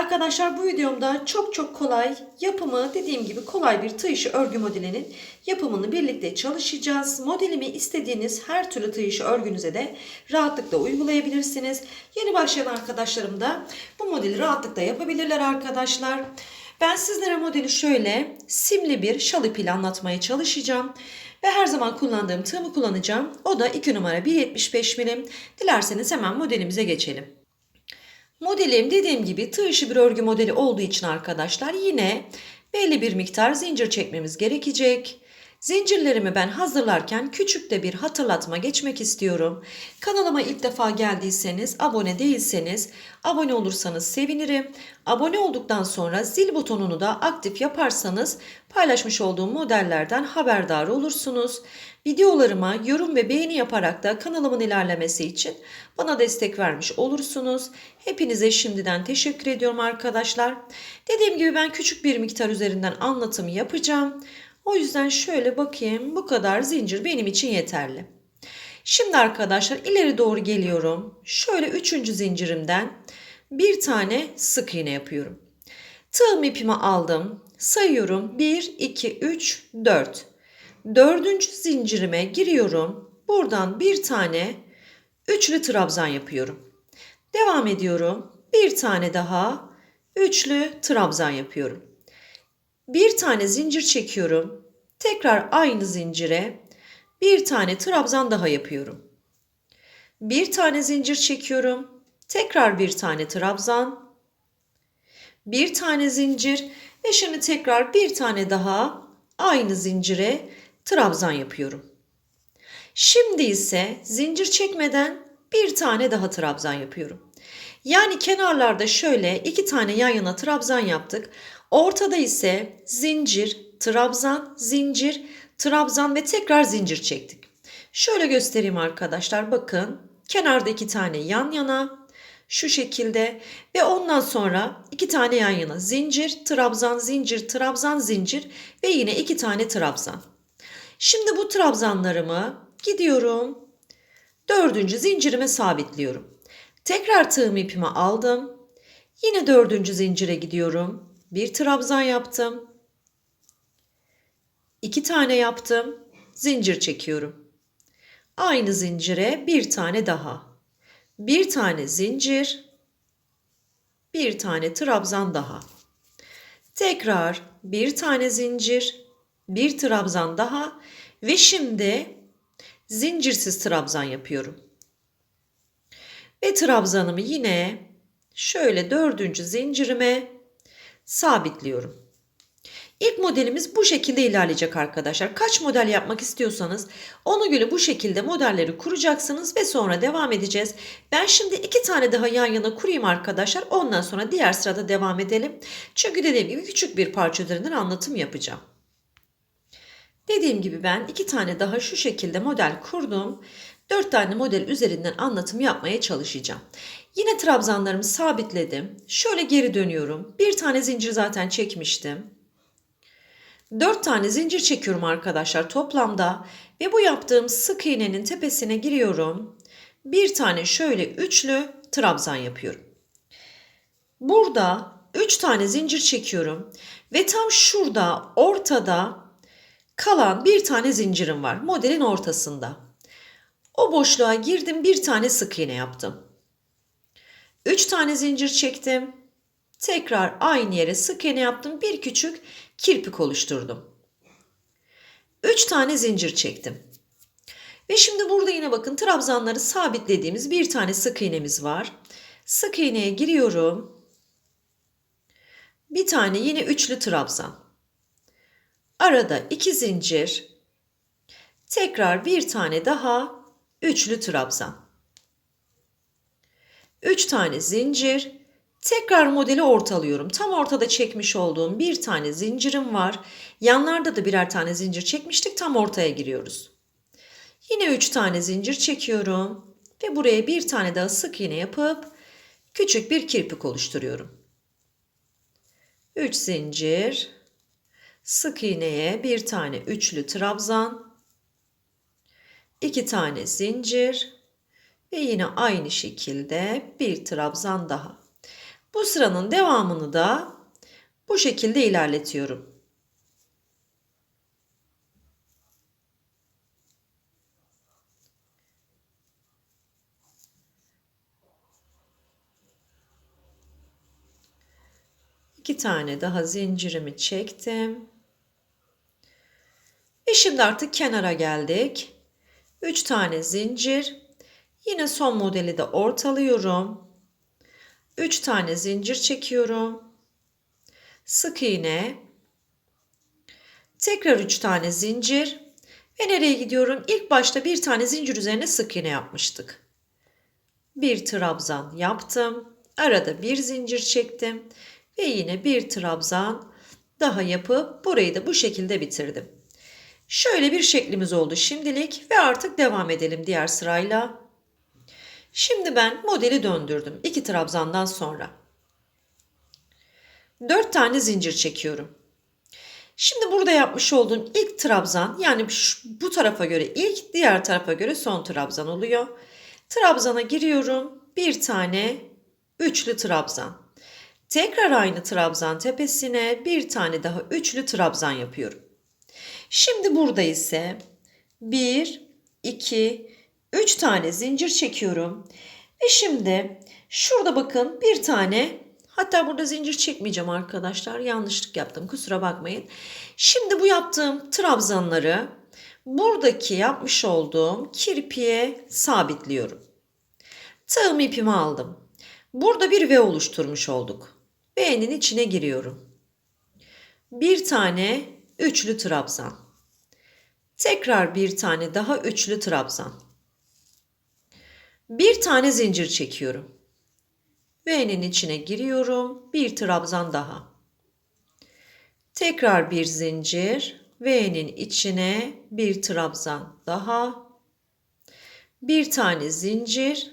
Arkadaşlar bu videomda çok çok kolay yapımı dediğim gibi kolay bir tığ işi örgü modelinin yapımını birlikte çalışacağız. Modelimi istediğiniz her türlü tığ işi örgünüze de rahatlıkla uygulayabilirsiniz. Yeni başlayan arkadaşlarım da bu modeli rahatlıkla yapabilirler arkadaşlar. Ben sizlere modeli şöyle simli bir şal ipiyle anlatmaya çalışacağım. Ve her zaman kullandığım tığımı kullanacağım. O da 2 numara 1.75 milim. Dilerseniz hemen modelimize geçelim. Modelim dediğim gibi tığ işi bir örgü modeli olduğu için arkadaşlar yine belli bir miktar zincir çekmemiz gerekecek. Zincirlerimi ben hazırlarken küçük de bir hatırlatma geçmek istiyorum. Kanalıma ilk defa geldiyseniz, abone değilseniz, abone olursanız sevinirim. Abone olduktan sonra zil butonunu da aktif yaparsanız paylaşmış olduğum modellerden haberdar olursunuz. Videolarıma yorum ve beğeni yaparak da kanalımın ilerlemesi için bana destek vermiş olursunuz. Hepinize şimdiden teşekkür ediyorum arkadaşlar. Dediğim gibi ben küçük bir miktar üzerinden anlatımı yapacağım. O yüzden şöyle bakayım bu kadar zincir benim için yeterli. Şimdi arkadaşlar ileri doğru geliyorum. Şöyle üçüncü zincirimden bir tane sık iğne yapıyorum. Tığım ipimi aldım. Sayıyorum 1, 2, 3, 4. Dördüncü zincirime giriyorum. Buradan bir tane üçlü trabzan yapıyorum. Devam ediyorum. Bir tane daha üçlü trabzan yapıyorum. Bir tane zincir çekiyorum. Tekrar aynı zincire bir tane trabzan daha yapıyorum. Bir tane zincir çekiyorum. Tekrar bir tane trabzan. Bir tane zincir ve şimdi tekrar bir tane daha aynı zincire trabzan yapıyorum. Şimdi ise zincir çekmeden bir tane daha trabzan yapıyorum. Yani kenarlarda şöyle iki tane yan yana trabzan yaptık. Ortada ise zincir, trabzan, zincir, trabzan ve tekrar zincir çektik. Şöyle göstereyim arkadaşlar bakın. Kenarda iki tane yan yana şu şekilde ve ondan sonra iki tane yan yana zincir, trabzan, zincir, trabzan, zincir ve yine iki tane trabzan. Şimdi bu trabzanlarımı gidiyorum. Dördüncü zincirime sabitliyorum. Tekrar tığım ipimi aldım. Yine dördüncü zincire gidiyorum. Bir trabzan yaptım. İki tane yaptım. Zincir çekiyorum. Aynı zincire bir tane daha. Bir tane zincir. Bir tane trabzan daha. Tekrar bir tane zincir. Bir trabzan daha. Ve şimdi zincirsiz trabzan yapıyorum. Ve trabzanımı yine şöyle dördüncü zincirime sabitliyorum. İlk modelimiz bu şekilde ilerleyecek arkadaşlar. Kaç model yapmak istiyorsanız ona göre bu şekilde modelleri kuracaksınız ve sonra devam edeceğiz. Ben şimdi iki tane daha yan yana kurayım arkadaşlar. Ondan sonra diğer sırada devam edelim. Çünkü dediğim gibi küçük bir parça üzerinden anlatım yapacağım. Dediğim gibi ben iki tane daha şu şekilde model kurdum. Dört tane model üzerinden anlatım yapmaya çalışacağım. Yine trabzanlarımı sabitledim. Şöyle geri dönüyorum. Bir tane zincir zaten çekmiştim. Dört tane zincir çekiyorum arkadaşlar toplamda. Ve bu yaptığım sık iğnenin tepesine giriyorum. Bir tane şöyle üçlü trabzan yapıyorum. Burada üç tane zincir çekiyorum. Ve tam şurada ortada kalan bir tane zincirim var. Modelin ortasında. O boşluğa girdim bir tane sık iğne yaptım. 3 tane zincir çektim. Tekrar aynı yere sık iğne yaptım. Bir küçük kirpik oluşturdum. 3 tane zincir çektim. Ve şimdi burada yine bakın trabzanları sabitlediğimiz bir tane sık iğnemiz var. Sık iğneye giriyorum. Bir tane yine üçlü trabzan. Arada iki zincir. Tekrar bir tane daha üçlü trabzan. 3 tane zincir. Tekrar modeli ortalıyorum. Tam ortada çekmiş olduğum bir tane zincirim var. Yanlarda da birer tane zincir çekmiştik. Tam ortaya giriyoruz. Yine 3 tane zincir çekiyorum. Ve buraya bir tane daha sık iğne yapıp küçük bir kirpik oluşturuyorum. 3 zincir. Sık iğneye bir tane üçlü trabzan. 2 tane zincir ve yine aynı şekilde bir trabzan daha. Bu sıranın devamını da bu şekilde ilerletiyorum. İki tane daha zincirimi çektim. Ve şimdi artık kenara geldik. Üç tane zincir. Yine son modeli de ortalıyorum. Üç tane zincir çekiyorum. Sık iğne. Tekrar üç tane zincir. Ve nereye gidiyorum? İlk başta bir tane zincir üzerine sık iğne yapmıştık. Bir trabzan yaptım. Arada bir zincir çektim. Ve yine bir trabzan daha yapıp burayı da bu şekilde bitirdim. Şöyle bir şeklimiz oldu şimdilik ve artık devam edelim diğer sırayla. Şimdi ben modeli döndürdüm. iki trabzandan sonra. 4 tane zincir çekiyorum. Şimdi burada yapmış olduğum ilk trabzan yani bu tarafa göre ilk diğer tarafa göre son trabzan oluyor. Trabzana giriyorum. Bir tane üçlü trabzan. Tekrar aynı trabzan tepesine bir tane daha üçlü trabzan yapıyorum. Şimdi burada ise 1, 2, 3 tane zincir çekiyorum. Ve şimdi şurada bakın bir tane hatta burada zincir çekmeyeceğim arkadaşlar. Yanlışlık yaptım kusura bakmayın. Şimdi bu yaptığım trabzanları buradaki yapmış olduğum kirpiye sabitliyorum. Tığım ipimi aldım. Burada bir V oluşturmuş olduk. V'nin içine giriyorum. Bir tane üçlü trabzan. Tekrar bir tane daha üçlü trabzan. Bir tane zincir çekiyorum. V'nin içine giriyorum. Bir trabzan daha. Tekrar bir zincir. V'nin içine bir trabzan daha. Bir tane zincir.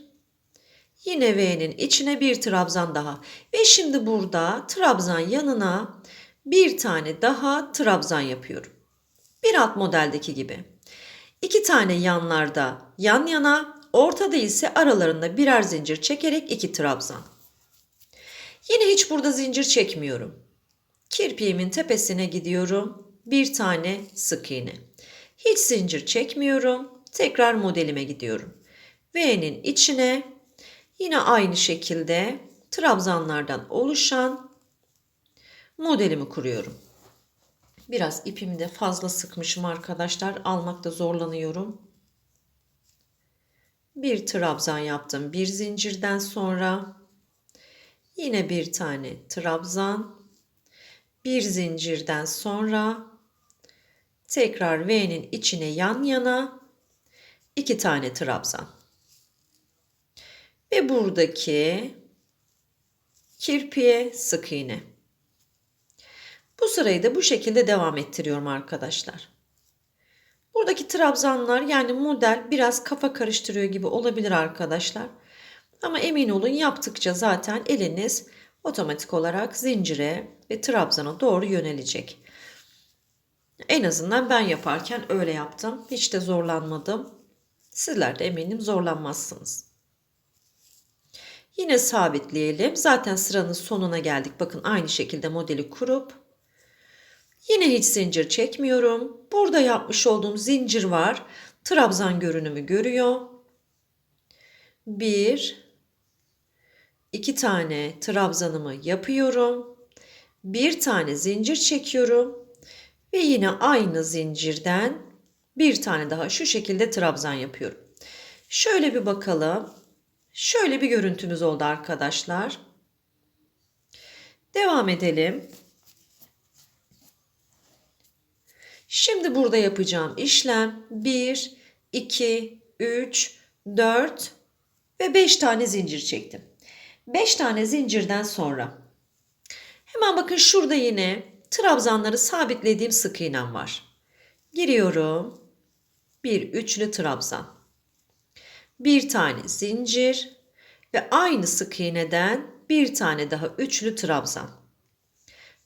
Yine V'nin içine bir trabzan daha. Ve şimdi burada trabzan yanına bir tane daha trabzan yapıyorum. Bir alt modeldeki gibi. İki tane yanlarda yan yana, ortada ise aralarında birer zincir çekerek iki trabzan. Yine hiç burada zincir çekmiyorum. Kirpiğimin tepesine gidiyorum. Bir tane sık iğne. Hiç zincir çekmiyorum. Tekrar modelime gidiyorum. V'nin içine yine aynı şekilde trabzanlardan oluşan modelimi kuruyorum. Biraz ipimi de fazla sıkmışım arkadaşlar. Almakta zorlanıyorum. Bir trabzan yaptım. Bir zincirden sonra yine bir tane trabzan. Bir zincirden sonra tekrar V'nin içine yan yana iki tane trabzan. Ve buradaki kirpiye sık iğne. Bu sırayı da bu şekilde devam ettiriyorum arkadaşlar. Buradaki trabzanlar yani model biraz kafa karıştırıyor gibi olabilir arkadaşlar. Ama emin olun yaptıkça zaten eliniz otomatik olarak zincire ve trabzana doğru yönelecek. En azından ben yaparken öyle yaptım. Hiç de zorlanmadım. Sizler de eminim zorlanmazsınız. Yine sabitleyelim. Zaten sıranın sonuna geldik. Bakın aynı şekilde modeli kurup Yine hiç zincir çekmiyorum. Burada yapmış olduğum zincir var. Trabzan görünümü görüyor. Bir, iki tane trabzanımı yapıyorum. Bir tane zincir çekiyorum. Ve yine aynı zincirden bir tane daha şu şekilde trabzan yapıyorum. Şöyle bir bakalım. Şöyle bir görüntümüz oldu arkadaşlar. Devam edelim. Şimdi burada yapacağım işlem 1, 2, 3, 4 ve 5 tane zincir çektim. 5 tane zincirden sonra hemen bakın şurada yine trabzanları sabitlediğim sık iğnem var. Giriyorum. Bir üçlü trabzan. Bir tane zincir ve aynı sık iğneden bir tane daha üçlü trabzan.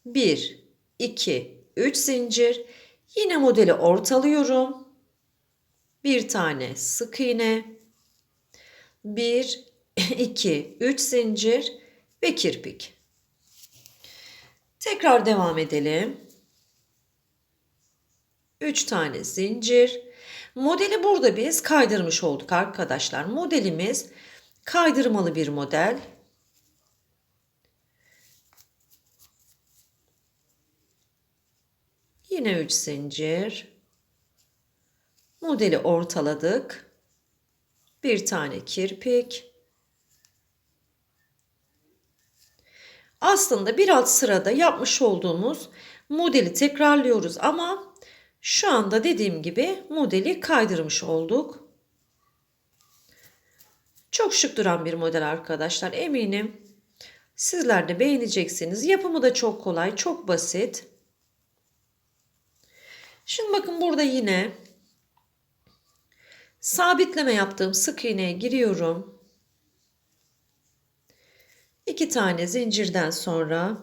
1 2 3 zincir Yine modeli ortalıyorum. Bir tane sık iğne. 1 2 3 zincir. ve kirpik. Tekrar devam edelim. 3 tane zincir. Modeli burada biz kaydırmış olduk arkadaşlar. Modelimiz kaydırmalı bir model. Yine 3 zincir. Modeli ortaladık. Bir tane kirpik. Aslında bir alt sırada yapmış olduğumuz modeli tekrarlıyoruz ama şu anda dediğim gibi modeli kaydırmış olduk. Çok şık duran bir model arkadaşlar eminim. Sizler de beğeneceksiniz. Yapımı da çok kolay, çok basit. Şimdi bakın burada yine sabitleme yaptığım sık iğneye giriyorum. İki tane zincirden sonra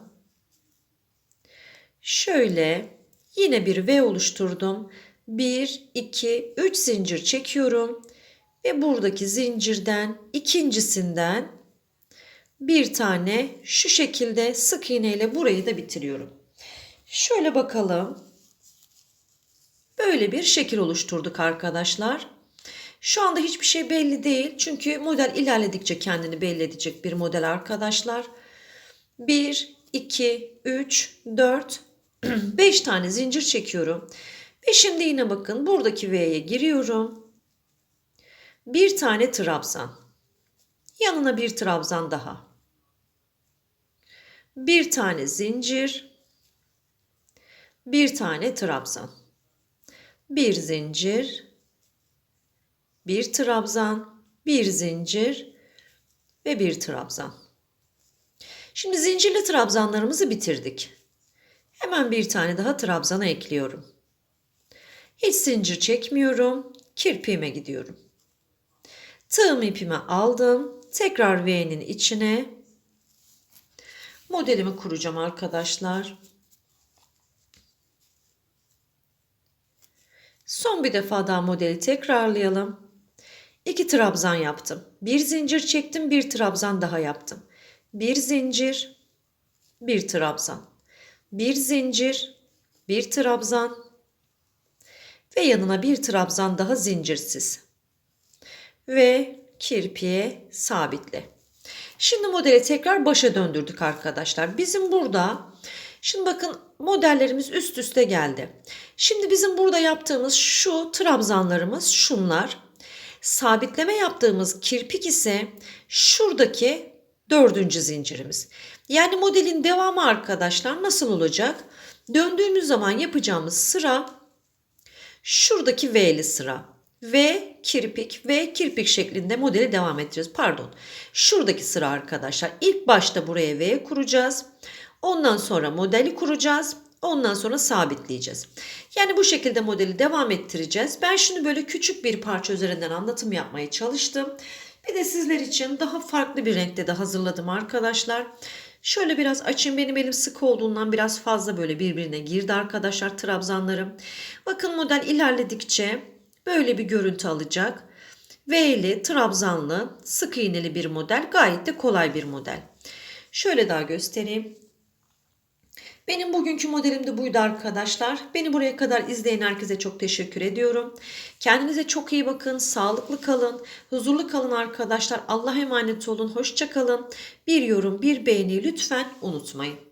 şöyle yine bir V oluşturdum. 1, 2, 3 zincir çekiyorum. Ve buradaki zincirden ikincisinden bir tane şu şekilde sık iğne ile burayı da bitiriyorum. Şöyle bakalım. Böyle bir şekil oluşturduk arkadaşlar. Şu anda hiçbir şey belli değil. Çünkü model ilerledikçe kendini belli edecek bir model arkadaşlar. 1, 2, 3, 4, 5 tane zincir çekiyorum. Ve şimdi yine bakın buradaki V'ye giriyorum. Bir tane trabzan. Yanına bir trabzan daha. Bir tane zincir. Bir tane trabzan. Bir zincir. Bir trabzan. Bir zincir. Ve bir trabzan. Şimdi zincirli trabzanlarımızı bitirdik. Hemen bir tane daha trabzana ekliyorum. Hiç zincir çekmiyorum. Kirpiğime gidiyorum. Tığım ipimi aldım. Tekrar V'nin içine modelimi kuracağım arkadaşlar. Son bir defa daha modeli tekrarlayalım. İki trabzan yaptım. Bir zincir çektim, bir trabzan daha yaptım. Bir zincir, bir trabzan. Bir zincir, bir trabzan ve yanına bir trabzan daha zincirsiz ve kirpiğe sabitle. Şimdi modeli tekrar başa döndürdük arkadaşlar. Bizim burada şimdi bakın modellerimiz üst üste geldi. Şimdi bizim burada yaptığımız şu trabzanlarımız şunlar. Sabitleme yaptığımız kirpik ise şuradaki dördüncü zincirimiz. Yani modelin devamı arkadaşlar nasıl olacak? Döndüğümüz zaman yapacağımız sıra şuradaki V'li sıra ve kirpik ve kirpik şeklinde modeli devam edeceğiz. Pardon. Şuradaki sıra arkadaşlar. İlk başta buraya V kuracağız. Ondan sonra modeli kuracağız. Ondan sonra sabitleyeceğiz. Yani bu şekilde modeli devam ettireceğiz. Ben şimdi böyle küçük bir parça üzerinden anlatım yapmaya çalıştım. Bir de sizler için daha farklı bir renkte de hazırladım arkadaşlar. Şöyle biraz açayım. Benim elim sık olduğundan biraz fazla böyle birbirine girdi arkadaşlar trabzanlarım. Bakın model ilerledikçe böyle bir görüntü alacak. V'li, trabzanlı, sık iğneli bir model. Gayet de kolay bir model. Şöyle daha göstereyim. Benim bugünkü modelim de buydu arkadaşlar. Beni buraya kadar izleyen herkese çok teşekkür ediyorum. Kendinize çok iyi bakın. Sağlıklı kalın. Huzurlu kalın arkadaşlar. Allah emanet olun. Hoşça kalın. Bir yorum, bir beğeni lütfen unutmayın.